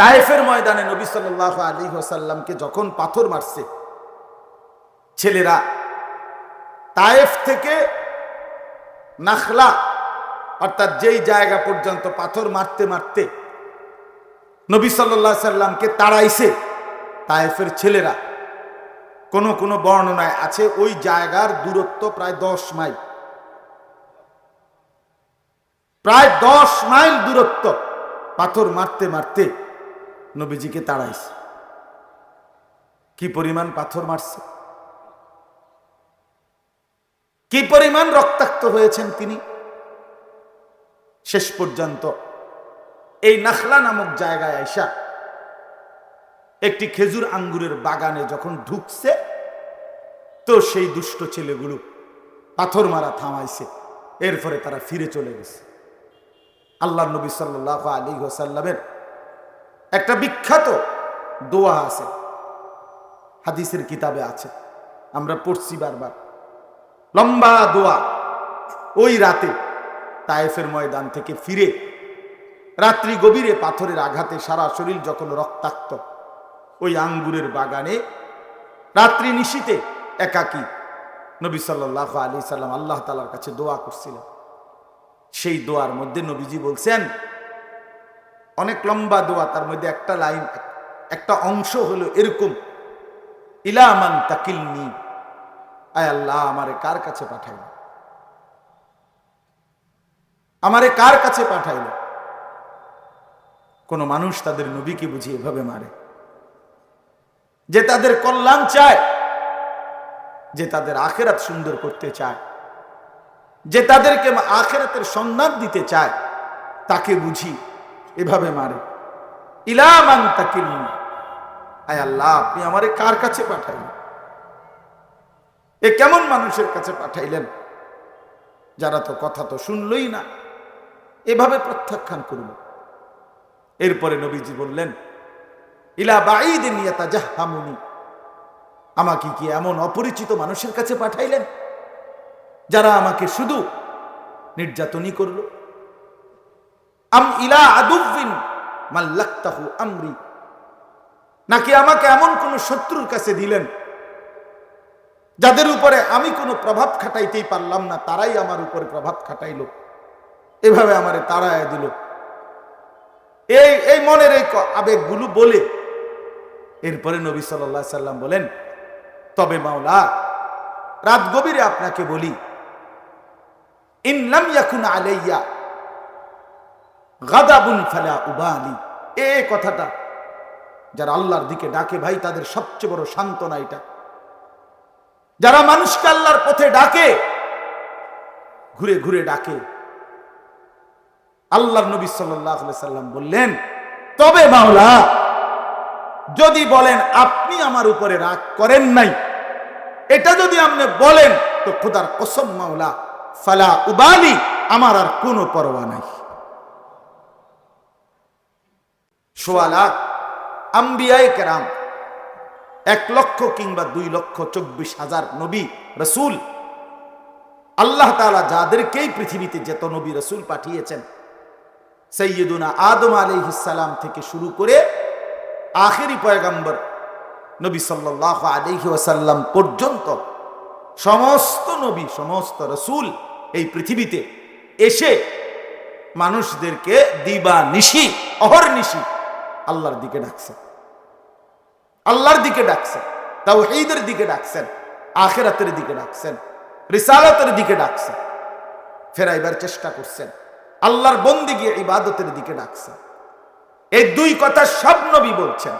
তায়েফের ময়দানে নবী সাল্লাহ আলী হোসাল্লামকে যখন পাথর মারছে, ছেলেরা, তায়েফ থেকে নাখলা, অর্থাৎ যেই জায়গা পর্যন্ত পাথর মারতে মারতে নবী সাল্লাহ সাল্লামকে তাড়াইছে, তায়েফের ছেলেরা, কোন কোন বর্ণনায় আছে ওই জায়গার দূরত্ব প্রায় দশ মাইল। প্রায় দশ মাইল দূরত্ব পাথর মারতে মারতে নবীজিকে তাড়াইছে। কি পরিমাণ পাথর মারছে? কি পরিমাণ রক্তাক্ত হয়েছেন তিনি? শেষ পর্যন্ত এই নাখলা নামক জায়গায় আইসা একটি খেজুর আঙ্গুরের বাগানে যখন ঢুকছে, তো সেই দুষ্ট ছেলেগুলো পাথর মারা থামাইছে। এরপরে তারা ফিরে চলে গেছে। আল্লাহ নবী সাল্লাহ আলী হোসাল্লামের একটা বিখ্যাত দোয়া আছে। হাদিসের কিতাবে আছে। আমরা পড়ছি বারবার। লম্বা দোয়া। ওই রাতে তায়েফের ময়দান থেকে ফিরে রাত্রি গভীরে পাথরের আঘাতে সারা শরীর যখন রক্তাক্ত, ওই আঙ্গুরের বাগানে রাত্রি নিশীতে একাকী নবী সাল্লাহ আলী সাল্লাম আল্লাহ তালার কাছে দোয়া করছিলেন। সেই দোয়ার মধ্যে নবীজি বলছেন অনেক লম্বা দোয়া, তার মধ্যে একটা লাইন, একটা অংশ হলো এরকম ইলামান তাকিলনি। আয় আল্লাহ, আমারে কার কাছে পাঠাইল? আমারে কার কাছে পাঠাইল? কোন মানুষ তাদের নবীকে বুঝি এভাবে মারে। যে তাদের কল্যাণ চায়, যে তাদের আখেরাত সুন্দর করতে চায়, যে তাদেরকে আখেরাতের সন্ধান দিতে চায়, তাকে বুঝি এভাবে মারে। ইলামান তাকিল আয় আল্লাহ, আপনি আমারে কার কাছে পাঠাইলেন? এ কেমন মানুষের কাছে পাঠাইলেন? যারা তো কথা তো শুনলই না। এভাবে প্রত্যাখ্যান করব এরপরে নবীজি বললেন, ইলা বাইদিন ইয়াতাজাহামুনি। আমাকে কি এমন অপরিচিত মানুষের কাছে পাঠাইলেন? যারা আমাকে শুধু নির্যাতনই করল? আম ইলা আদুবিন মাল্লাক্তাহু আমরি। নাকি আমাকে এমন কোন শত্রুর কাছে দিলেন, যাদের উপরে আমি কোনো প্রভাব খাটাইতেই পারলাম না, তারাই আমার উপরে প্রভাব খাটাইল। এভাবে আমারে তাড়ায় দিল। এই এই মনের এই আবেগগুলো বলে এরপরে নবী সাল্লাহ সাল্লাম বলেন, তবে মাওলা, রাত গভীরে আপনাকে বলি ইনলাম ইয়াকুন আলাইয়া গাদাবুন ফালা উবালি। এ কথাটা যারা আল্লাহর দিকে ডাকে ভাই, তাদের সবচেয়ে বড় সান্ত্বনা এটা। যারা মানুষকে আল্লাহর পথে ডাকে, ঘুরে ঘুরে ডাকে। আল্লাহর নবী সাল্লাম বললেন, তবে মাওলা, যদি বলেন আপনি আমার উপরে রাগ করেন নাই, এটা যদি আপনি বলেন, তো খোদার কসম মাওলা, ফালা উবালি, আমার আর কোনো পরোয়া নাই। সোয়া লাখ আম্বিয়ায় কেরাম, এক লক্ষ কিংবা দুই লক্ষ চব্বিশ হাজার নবী রসুল। আল্লাহ তালা যাদেরকেই পৃথিবীতে যেত নবী রসুল পাঠিয়েছেন। সৈয়দুনা আদম আলিহিসাল্লাম থেকে শুরু করে আখেরি পয়গম্বর নবী সাল্লাহ আলহি ওয়াসাল্লাম পর্যন্ত সমস্ত নবী, সমস্ত রসুল এই পৃথিবীতে এসে মানুষদেরকে দিবা নিশি অহর নিশি আল্লাহর দিকে ডাকছে। আল্লাহর দিকে ডাকছেন তাও ঈদের দিকে ডাকছেন। আখেরাতের দিকে ডাকছেন। রিসালতের দিকে ডাকছেন। ফেরাইবার চেষ্টা করছেন। আল্লাহর বন্দি গিয়ে ইবাদতের দিকে ডাকছেন। এই দুই কথা সব নবী বলছেন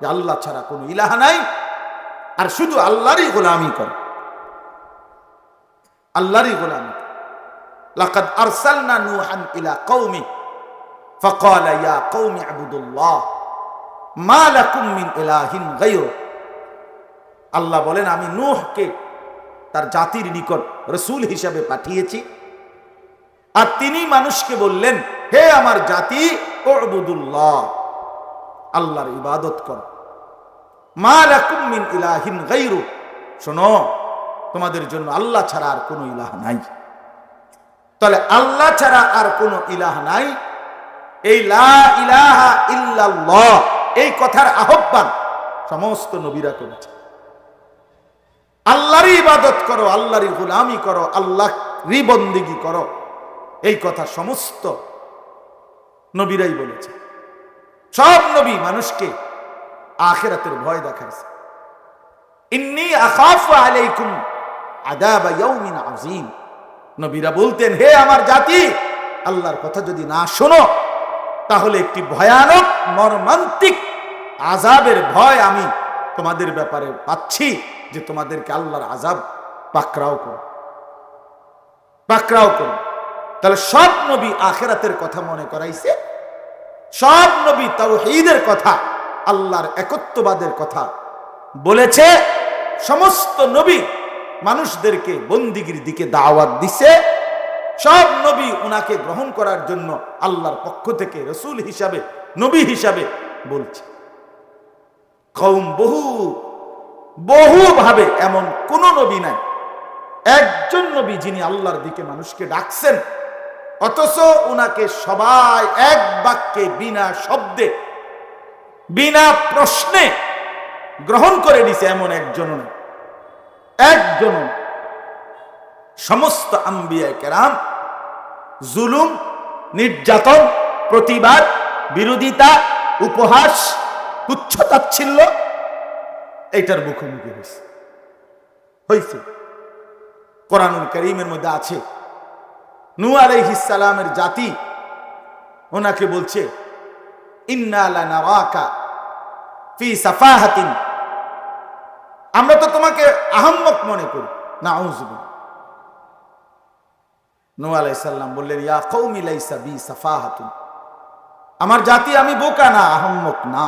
যে আল্লাহ ছাড়া কোনো ইলাহা নাই, আর শুধু আল্লাহরই গোলামি কর। আল্লাহরই গোলামি। লাকাদ আরসালনা নূহান ইলা কওমি فقال يا قوم اعبدوا الله মা লাকুম মিন ইলাহিন গায়রু আল্লাহ বলেন আমি নূহকে তার জাতির নিকট রসুল হিসাবে পাঠিয়েছি আর তিনি মানুষকে বললেন হে আমার জাতি ওবুদুল্লাহ আল্লাহর ইবাদত কর মা লাকুম মিন ইলাহিন গায়রু শোনো তোমাদের জন্য আল্লাহ ছাড়া আর কোনো ইলাহ নাই তাহলে আল্লাহ ছাড়া আর কোনো ইলাহ নাই এই ইলাহা ইল্লাল্লাহ, এই কথার আহ্বান সমস্ত নবীরা করেছে। আল্লাহরই ইবাদত করো, আল্লাহরই গুলামি করো, আল্লাহরই বন্দিগি করো, এই কথা সমস্ত নবীরাই বলেছে। সব নবী মানুষকে আখেরাতের ভয় দেখাইছে। ইন্নি আখাফু আলাইকুম আদাবা ইয়াউমিন আযীম। নবীরা বলতেন, হে আমার জাতি, আল্লাহর কথা যদি না শোনো তাহলে একটি ভয়ানক মর্মান্তিক আজাবের ভয় আমি তোমাদের ব্যাপারে পাচ্ছি যে তোমাদেরকে আল্লাহর আজাব পাকরাও করো। পাকরাও করো। তাহলে সব নবী আখেরাতের কথা মনে করাইছে, সব নবী তাওহীদের কথা, আল্লাহর একত্ববাদের কথা বলেছে, সমস্ত নবী মানুষদেরকে বন্দিগির দিকে দাওয়াত দিছে সব নবী উনাকে গ্রহণ করার জন্য আল্লাহর পক্ষ থেকে, রসুল হিসাবে, নবী হিসাবে বলছে। কৌম বহু বহু ভাবে এমন কোন নবী নাই। একজন নবী যিনি আল্লাহর দিকে মানুষকে ডাকছেন, অথচ উনাকে সবাই এক বাক্যে বিনা শব্দে, বিনা প্রশ্নে গ্রহণ করে নিছে এমন একজন একজন সমস্ত আম্বিয়ায় কেরাম জুলুম, নির্যাতন, প্রতিবাদ, বিরোধিতা, উপহাস, তুচ্ছতাচ্ছিল্য, এইটার মুখোমুখি হয়েছে। হয়েছে। কোরআনুল করিমের মধ্যে আছে নু আলাইহিসালামের জাতি ওনাকে বলছে আমরা তো তোমাকে আহম্মক মনে করি। না নু আলাইসাল্লাম বললেন, ইয়া কৌমি লাইসা বি সাফাহাতুন। আমার জাতি আমি বোকা না, আহম্মক না।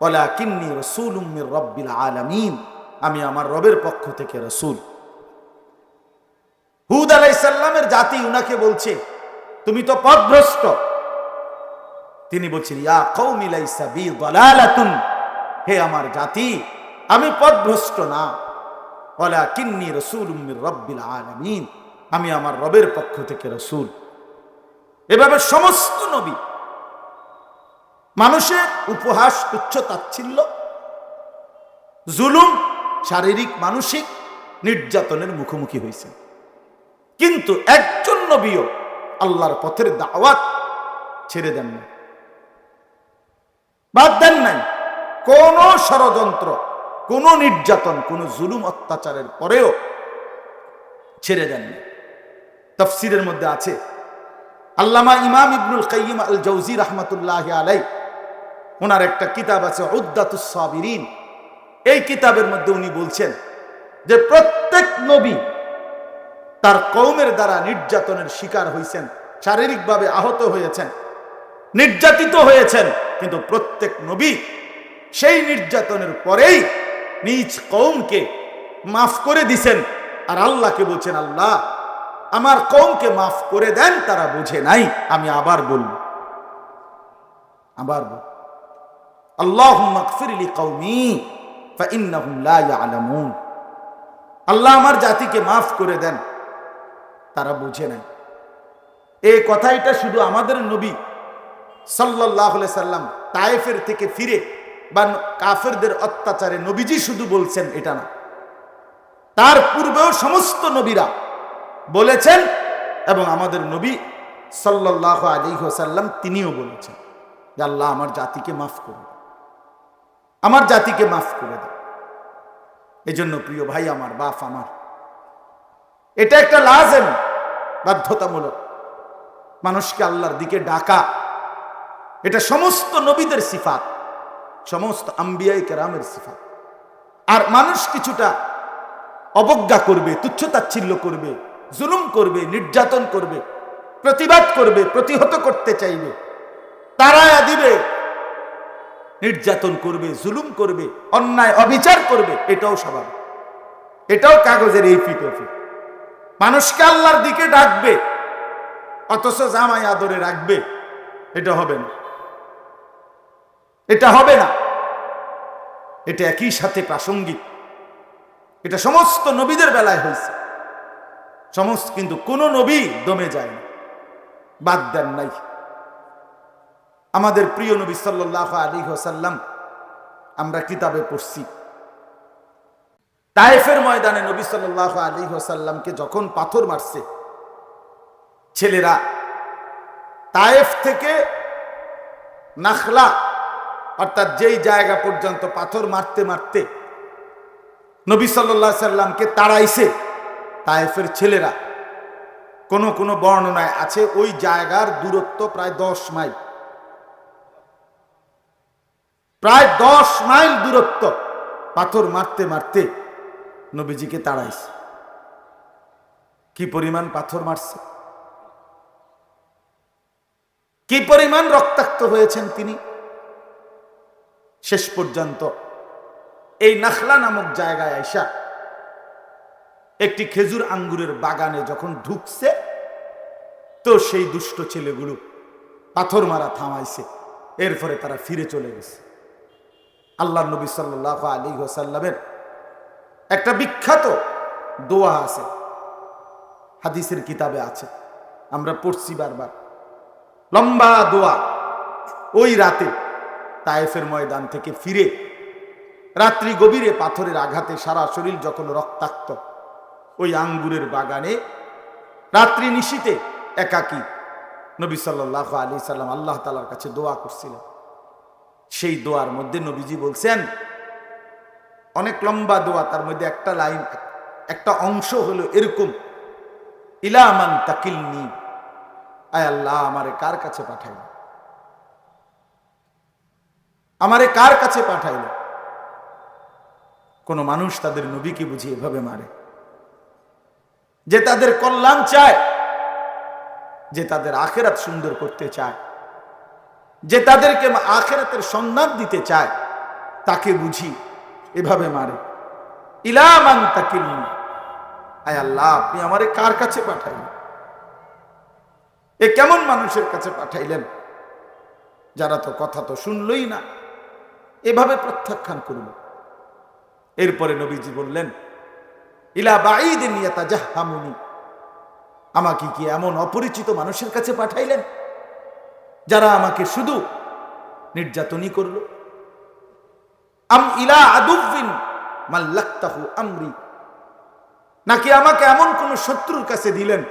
বলা কিন্নি রসুল রব্বিল আলামিন, আমি আমার রবের পক্ষ থেকে রসুল। হুদ আলাইসাল্লামের জাতি উনাকে বলছে, তুমি তো পথভ্রষ্ট তিনি বলছেন, ইয়া কৌমি লাইসা বি দলালাতুন। হে আমার জাতি, আমি পথভ্রষ্ট না। বলা কিন্নি রসুল রব্বিল আলামিন। আমি আমার রবের পক্ষ থেকে রসুল। এভাবে সমস্ত নবী, মানুষের উপহাস উচ্চ তাচ্ছিল্য, জুলুম, শারীরিক, মানসিক নির্যাতনের মুখোমুখি হয়েছে। কিন্তু একজন নবীও আল্লাহর পথের দাওয়াত ছেড়ে দেন না বাদ দেন নাই। কোন ষড়যন্ত্র, কোন নির্যাতন, কোন জুলুম, অত্যাচারের পরেও ছেড়ে দেন না তফসিরের মধ্যে আছে। আল্লামা ইমাম ইবনুল কাইম আল জৌজি রহমতুল্লাহ আলাই ওনার একটা কিতাব আছে উদ্দাতুসাবিরিন এই কিতাবের মধ্যে উনি বলছেন যে প্রত্যেক নবী তার কৌমের দ্বারা নির্যাতনের শিকার হয়েছেন শারীরিকভাবে আহত হয়েছেন, নির্যাতিত হয়েছেন, কিন্তু প্রত্যেক নবী সেই নির্যাতনের পরেই নিজ কৌমকে মাফ করে দিছেন। আর আল্লাহকে বলছেন, আল্লাহ আমার কৌমকে মাফ করে দেন, তারা বুঝে নাই। আমি আবার বলব। আবার বল আল্লাহ মকফিরলি কৌমি আল্লাহ আমার জাতিকে মাফ করে দেন, তারা বুঝে নাই। এই কথাইটা শুধু আমাদের নবী সাল্লাহ সাল্লাম তায়েফের থেকে ফিরে বা কাফেরদের অত্যাচারে নবীজি শুধু বলছেন, এটা না। তার পূর্বেও সমস্ত নবীরা বলেছেন এবং আমাদের নবী সাল্লাহ আলিহাসাল্লাম তিনিও বলেছেন যে আল্লাহ আমার জাতিকে মাফ করে আমার জাতিকে মাফ করে দেয় এজন্য প্রিয় ভাই আমার, বাপ আমার, এটা একটা লাজেম বাধ্যতামূলক। মানুষকে আল্লাহর দিকে ডাকা, এটা সমস্ত নবীদের সিফাত, সমস্ত আম্বিয়াই কেরামের সিফাত। আর মানুষ কিছুটা অবজ্ঞা করবে, তুচ্ছতাচ্ছিল্য করবে জুলুম করবে, নির্যাতন করবে, প্রতিবাদ করবে, প্রতিহত করতে চাইবে, তারায়া দিবে, নির্যাতন করবে, জুলুম করবে, অন্যায়, অবিচার করবে, এটাও স্বাভাবিক। এটাও কাগজের এই ফিট মানুষকে আল্লাহর দিকে ডাকবে, অথচ জামাই আদরে রাখবে, এটা হবে না। এটা হবে না। এটা একই সাথে প্রাসঙ্গিক। এটা সমস্ত নবীদের বেলায় হয়েছে। সমস্ত কিন্তু কোন নবী দমে যায় না। বাদ দেন নাই। আমাদের প্রিয় নবী সাল্লাহ আলী হোসাল্লাম আমরা কিতাবে পড়ছি। তায়েফের ময়দানে নবী সাল্লাহ আলী হোসাল্লামকে যখন পাথর মারছে, ছেলেরা তায়েফ থেকে নাখলা, অর্থাৎ যেই জায়গা পর্যন্ত পাথর মারতে মারতে নবী সাল্লাহ সাল্লামকে তাড়াইছে তায়েফের ছেলেরা। কোন কোন বর্ণনায় আছে ওই জায়গার দূরত্ব প্রায় দশ মাইল। প্রায় দশ মাইল দূরত্ব। পাথর মারতে মারতে নবীজিকে তাড়াইছে। কি পরিমাণ পাথর মারছে? কি পরিমাণ রক্তাক্ত হয়েছেন তিনি? শেষ পর্যন্ত এই নাখলা নামক জায়গায় আইসা একটি খেজুর আঙ্গুরের বাগানে যখন ঢুকছে, তো সেই দুষ্ট ছেলেগুলো পাথর মারা থামাইছে, এরপরে তারা ফিরে চলে গেছে। আল্লাহ নবী সাল্লাহ আলী হোসাল্লামের একটা বিখ্যাত দোয়া আছে, হাদিসের কিতাবে আছে, আমরা পড়ছি বারবার। লম্বা দোয়া, ওই রাতে তায়েফের ময়দান থেকে ফিরে, রাত্রি গভীরে পাথরের আঘাতে সারা শরীর যখন রক্তাক্ত ওই আঙ্গুরের বাগানে রাত্রি নিশীতে একাকী নবী সাল্লাহ আলী সাল্লাম আল্লাহ তালার কাছে দোয়া করছিলেন। সেই দোয়ার মধ্যে নবীজি বলছেন, অনেক লম্বা দোয়া, তার মধ্যে একটা লাইন, একটা অংশ হলো এরকম ইলামান তাকিলনি আয় আল্লাহ, আমারে কার কাছে পাঠাইল? আমারে কার কাছে পাঠাইল? কোন মানুষ তাদের নবীকে বুঝি এভাবে মারে। যে তাদের কল্যাণ চায়, যে তাদের আখেরাত সুন্দর করতে চায়, যে তাদেরকে আখেরাতের সন্ধান দিতে চায়, তাকে বুঝি এভাবে মারে। ইলামান তাকিল আয় আল্লাহ, আপনি আমারে কার কাছে পাঠাইলেন? এ কেমন মানুষের কাছে পাঠাইলেন? যারা তো কথা তো শুনলই না। এভাবে প্রত্যাখ্যান করল এরপরে নবীজি বললেন ইলা ইয়াতাজাহামুনি। আমাকে কি এমন অপরিচিত মানুষের কাছে পাঠাইলেন, যারা আমাকে শুধু নির্যাতনই করল? আম ইলা আদুফিন মাল্লাক্তাহু আমরি। নাকি আমাকে এমন কোন শত্রুর কাছে দিলেন,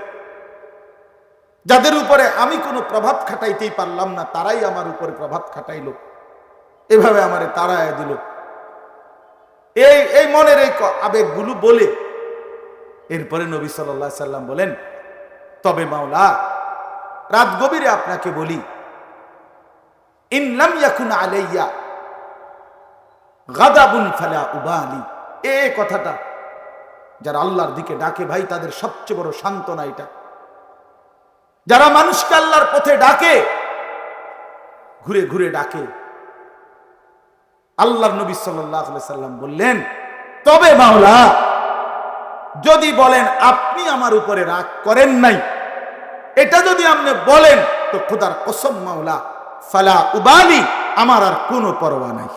যাদের উপরে আমি কোনো প্রভাব খাটাইতেই পারলাম না, তারাই আমার উপরে প্রভাব খাটাইল। এভাবে আমারে তাড়ায় দিল। এই এই মনের এই আবেগগুলো বলে এরপরে নবী সাল্লাহ সাল্লাম বলেন, তবে মাওলা, রাত গভীরে আপনাকে বলি ইনলাম ইয়াকুন আলাইয়া গাদাবুন ফালা এ কথাটা যারা আল্লাহর দিকে ডাকে ভাই, তাদের সবচেয়ে বড় সান্ত্বনা এটা। যারা মানুষকে আল্লাহর পথে ডাকে, ঘুরে ঘুরে ডাকে। আল্লাহর নবী সাল্লাম বললেন, তবে মাওলা যদি বলেন, আপনি আমার উপরে রাগ করেন নাই। এটা যদি আপনি বলেন, তো খোদার কসম মাওলা, ফালা উবালি, আমার আর কোনো পরোয়া নাই।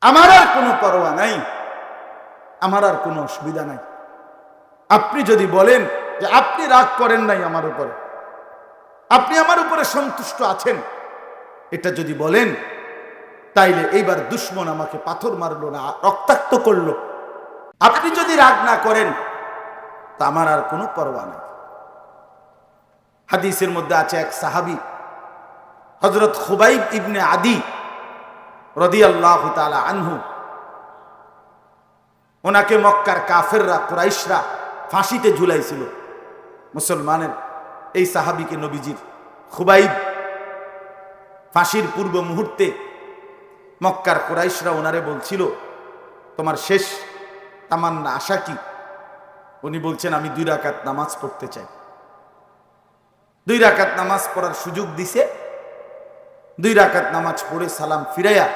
আমার আর কোনো পরোয়া নাই। আমার আর কোনো অসুবিধা নাই। আপনি যদি বলেন যে, আপনি রাগ করেন নাই আমার উপরে। আপনি আমার উপরে সন্তুষ্ট আছেন। এটা যদি বলেন তাইলে এইবার দুশ্মন আমাকে পাথর মারলো না, রক্তাক্ত করল। আপনি যদি রাগ না করেন, তা আমার আর কোনো পরোয়া নেই। হাদিসের মধ্যে আছে এক সাহাবি হজরত খুবাইব ইবনে আদি রদি আল্লাহ আনহু। ওনাকে মক্কার কাফেররা, কুরাইশরা ফাঁসিতে ঝুলাইছিল। মুসলমানের এই সাহাবিকে নবীজির খুবাইব ফাঁসির পূর্ব মুহূর্তে মক্কার কুরাইশরা ওনারে বলছিল, তোমার শেষ তামান্না আশা কি? উনি বলছেন, আমি দুই রাকাত নামাজ পড়তে চাই। দুই রাকাত নামাজ পড়ার সুযোগ দিছে। দুই রাকাত নামাজ পড়ে সালাম ফিরাইয়া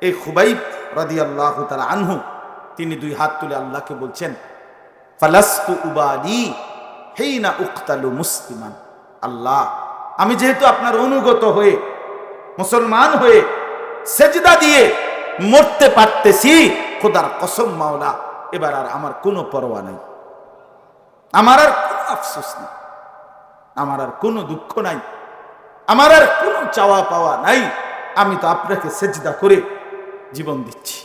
এই খুবাইব রাদি আল্লাহ তালা আনহু, তিনি দুই হাত তুলে আল্লাহকে বলছেন, ফালাস্তু উবালি হেইনা উক্তালু মুসলিমান। আল্লাহ, আমি যেহেতু আপনার অনুগত হয়ে, মুসলমান হয়ে সেজদা দিয়ে মরতে পারতেছি। খোদার কসম মাওলা, এবার আর আমার কোনো পরোয়া নাই। আমার আর কোনো আফসোস নেই। আমার আর কোনো দুঃখ নাই। আমার আর কোনো চাওয়া পাওয়া নাই। আমি তো আপনাকে সেজদা করে জীবন দিচ্ছি।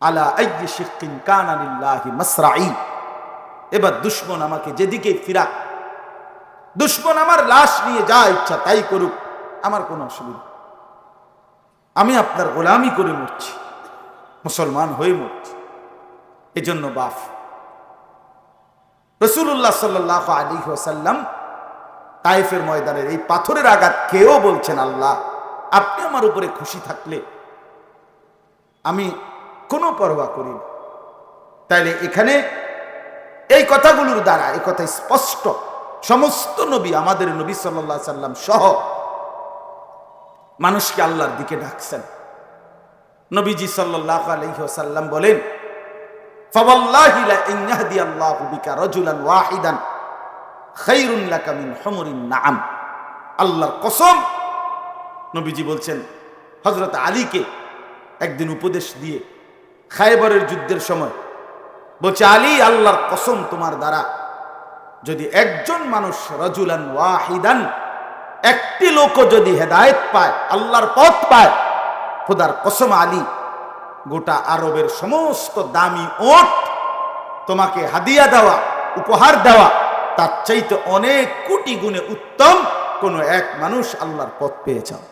আলা আইয়ি শিক্কিন কানা লিল্লাহি মাসরাই এবার দুশ্মন আমাকে যেদিকে ফিরা দুশ্মন আমার লাশ নিয়ে যা ইচ্ছা তাই করুক, আমার কোনো অসুবিধা। আমি আপনার গোলামি করে মরছি, মুসলমান হয়ে মরছি, এজন্য বাফ রসুল্লাহ সাল্লাহ আলী ওসাল্লাম তাইফের ময়দানের এই পাথরের আঘাত কেউ বলছেন, আল্লাহ, আপনি আমার উপরে খুশি থাকলে আমি কোনো পরোয়া করি। তাইলে এখানে এই কথাগুলোর দ্বারা, এই কথা স্পষ্ট, সমস্ত নবী, আমাদের নবী সাল্লাহ সাল্লাম সহ মানুষকে আল্লাহর দিকে ডাকছেন। নবীজি সাল্লাম বলেন আল্লাহর কসম, নবীজি বলছেন আলীকে একদিন উপদেশ দিয়ে যুদ্ধের সময় বলছে, আলী, আল্লাহর কসম তোমার দ্বারা যদি একজন মানুষ রজুলান ওয়াহিদান একটি লোক যদি হেদায়েত পায়, আল্লাহর পথ পায়, খোদার কসম আলী, গোটা আরবের সমস্ত দামি ওট তোমাকে হাদিয়া দেওয়া, উপহার দেওয়া, তার চাইতে অনেক কোটি গুণে উত্তম কোনো এক মানুষ আল্লাহর পথ পেয়ে যাও।